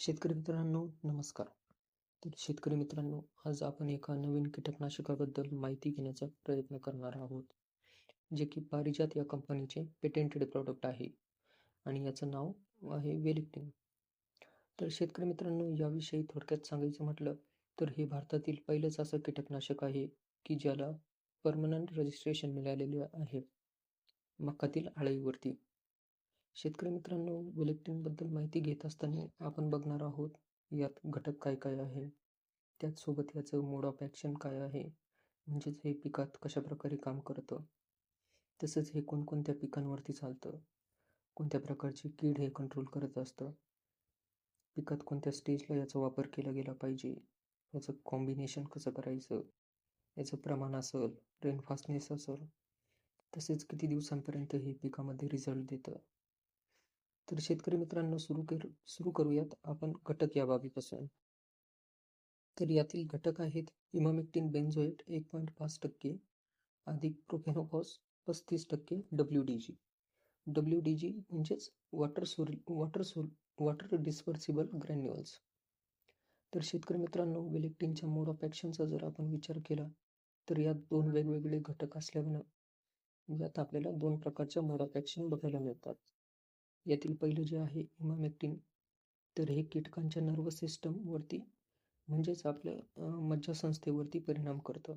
शेतकरी मित्रांनो नमस्कार. तर शेतकरी मित्रांनो आज आपण एका नवीन कीटकनाशकाबद्दल माहिती घेण्याचा प्रयत्न करणार आहोत जे की पारिजात या कंपनीचे पेटेंटेड प्रॉडक्ट आहे आणि याचं नाव आहे वेलिक्टिन. तर शेतकरी मित्रांनो याविषयी थोडक्यात सांगायचं म्हटलं तर हे भारतातील पहिलंच असं कीटकनाशक आहे की ज्याला परमनंट रजिस्ट्रेशन मिळालेले आहे मक्कातील आळीवरती. शेतकरी मित्रांनो बुलेटिनबद्दल माहिती घेत असताना आपण बघणार आहोत यात घटक काय काय आहे? त्याचसोबत याचं मोड ऑफ ॲक्शन काय आहे? म्हणजेच हे पिकात कशा प्रकारे काम करतं? तसंच हे कोणकोणत्या पिकांवरती चालतं? कोणत्या प्रकारची कीड हे कंट्रोल करत असतं? पिकात कोणत्या स्टेजला याचा वापर केला गेला पाहिजे? याचं कॉम्बिनेशन कसं करायचं? याचं प्रमाण असेल रेनफास्टनेस असेल तसेच किती दिवसांपर्यंत हे पिकामध्ये रिझल्ट देतं? तर शेतकरी मित्रांनो सुरू कर सुरू करूयात आपण घटक या बाबीपासून. तर यातील घटक आहेत इमामेक्टिन बेन्झोएट एक पॉईंट पाच टक्के अधिक प्रोफेनोकॉस पस्तीस टक्के W D G. W D G म्हणजेच water sol water sol water dispersible granules. तर शेतकरी मित्रांनो विलेक्टिनच्या मोड ऑफ ॲक्शनचा जर आपण विचार केला तर यात दोन वेगवेगळे घटक असल्यानं यात आपल्याला दोन प्रकारच्या मोड ऑफ ॲक्शन बघायला मिळतात. यातील पहिलं जे आहे इमामेक्टिन तर हे कीटकांच्या नर्वस सिस्टमवरती म्हणजेच आपल्या मज्जासंस्थेवरती परिणाम करतं.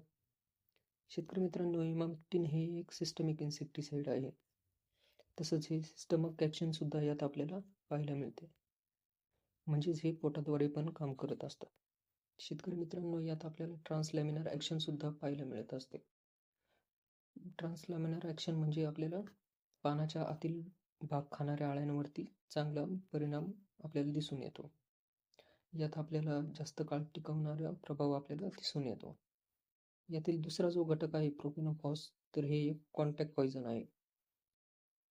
शेतकरी मित्रांनो इमामेक्टिन हे एक सिस्टमिक इन्सेक्टिसाइड आहे. तसंच हे सिस्टमक ॲक्शनसुद्धा यात आपल्याला पाहायला मिळते. म्हणजेच हे पोटाद्वारे पण काम करत असतात शेतकरी मित्रांनो यात आपल्याला ट्रान्सलॅमिनर ॲक्शनसुद्धा पाहायला मिळत असते. ट्रान्सलॅमिनर ॲक्शन म्हणजे आपल्याला पानाच्या आतील भाग खाणाऱ्या अळ्यांवरती चांगला परिणाम आपल्याला दिसून येतो. यात आपल्याला जास्त काळ टिकवणारा प्रभाव आपल्याला दिसून येतो. यातील दुसरा जो घटक आहे प्रोपिनोफॉस तर हे एक कॉन्टॅक्ट पॉइझन आहे.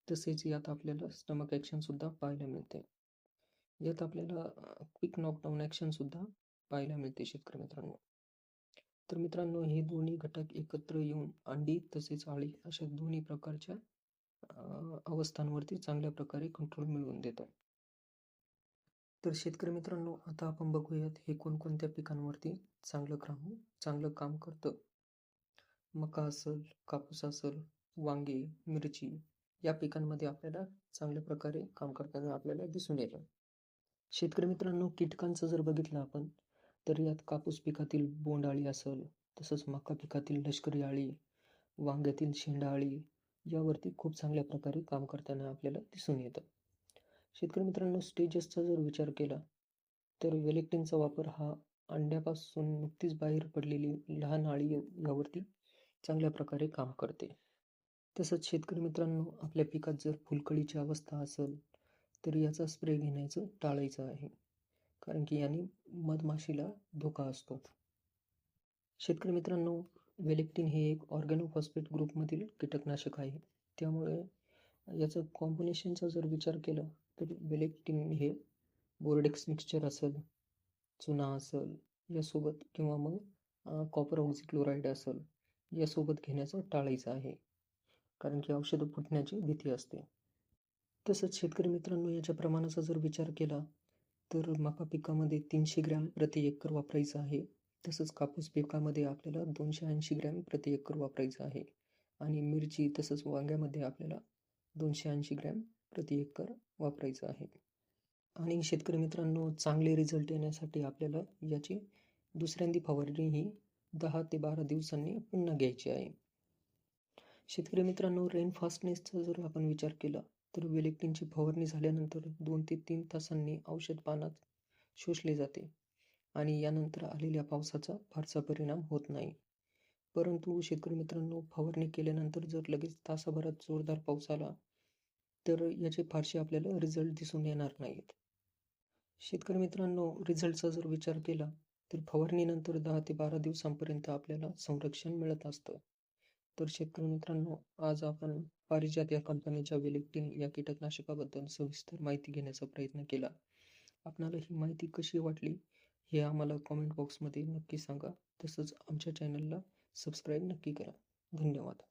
तसेच यात आपल्याला स्टमक ॲक्शन सुद्धा पाहायला मिळते. यात आपल्याला क्विक नॉकडाऊन ॲक्शन सुद्धा पाहायला मिळते शेतकरी मित्रांनो. तर मित्रांनो हे दोन्ही घटक एकत्र येऊन अंडी तसेच आळी अशा दोन्ही प्रकारच्या अवस्थांवरती चांगल्या प्रकारे कंट्रोल मिळवून देतं तर शेतकरी मित्रांनो आता आपण बघूयात हे कोणकोणत्या पिकांवरती चांगलं काम चांगलं काम करतं. मका असेल कापूस असेल वांगे मिरची या पिकांमध्ये आपल्याला चांगल्या प्रकारे काम करताना आपल्याला दिसून येतं. शेतकरी मित्रांनो कीटकांचं जर बघितलं आपण तर यात कापूस पिकातील बोंडाळी असेल तसंच मका पिकातील लष्करी आळी वांग्यातील शेंडाळी यावरती खूप चांगल्या प्रकारे काम करताना आपल्याला दिसून येतं. शेतकरी मित्रांनो स्टेजेसचा जर विचार केला तर वेलेक्टिनचा वापर हा अंड्यापासून नुकतीच बाहेर पडलेली लहान आळी यावरती चांगल्या प्रकारे काम करते. तसंच शेतकरी मित्रांनो आपल्या पिकात जर फुलकळीची अवस्था असेल तर याचा स्प्रे घेण्याचं टाळायचं आहे. कारण की याने मधमाशीला धोका असतो. शेतकरी मित्रांनो वेलेक्टिन हे एक ऑर्गॅनोफॉस्फेट ग्रुपमधील कीटकनाशक आहे. त्यामुळे याचं कॉम्बिनेशनचा जर विचार केला तर वेलेक्टिन हे बोर्डेक्स मिक्सचर असेल चुना असेल यासोबत किंवा मग कॉपर ऑक्झिक्लोराईड असेल यासोबत घेण्याचं टाळायचं आहे. कारण की औषधं फुटण्याची भीती असते. तसंच शेतकरी मित्रांनो याच्या प्रमाणाचा जर विचार केला तर मका पिकामध्ये तीनशे ग्रॅम प्रति एकर वापरायचं आहे. तसंच कापूस पिकामध्ये आपल्याला दोनशे ऐंशी ग्रॅम प्रति एकर वापरायचं आहे. आणि मिरची तसंच वांग्यामध्ये आपल्याला दोनशे ऐंशी ग्रॅम प्रति एकर वापरायचं आहे. आणि शेतकरी मित्रांनो चांगले रिझल्ट येण्यासाठी आपल्याला याची दुसऱ्यांदी फवारणी ही दहा ते बारा दिवसांनी पुन्हा घ्यायची आहे. शेतकरी मित्रांनो रेन फास्टनेसचा जर आपण विचार केला तर वेलेक्टिनची फवारणी झाल्यानंतर दोन ते तीन तासांनी औषध पानात शोषले जाते. आणि यानंतर आलेल्या पावसाचा फारसा परिणाम होत नाही. परंतु शेतकरी मित्रांनो फवारणी केल्यानंतर जर लगेच तासाभरात जोरदार पाऊस आला तर याचे फारसे आपल्याला रिझल्ट दिसून येणार नाहीत. शेतकरी मित्रांनो रिझल्टचा जर विचार केला तर फवारणीनंतर दहा ते बारा दिवसांपर्यंत आपल्याला संरक्षण मिळत असतं. तर शेतकरी मित्रांनो आज आपण पारिजात या कंपनीच्या विलेक्टिन या कीटकनाशकाबद्दल सविस्तर माहिती घेण्याचा प्रयत्न केला. आपणाला ही माहिती कशी वाटली? हे आम्हाला कॉमेंट बॉक्समध्ये नक्की सांगा. तसंच आमच्या चॅनलला सबस्क्राईब नक्की करा. धन्यवाद.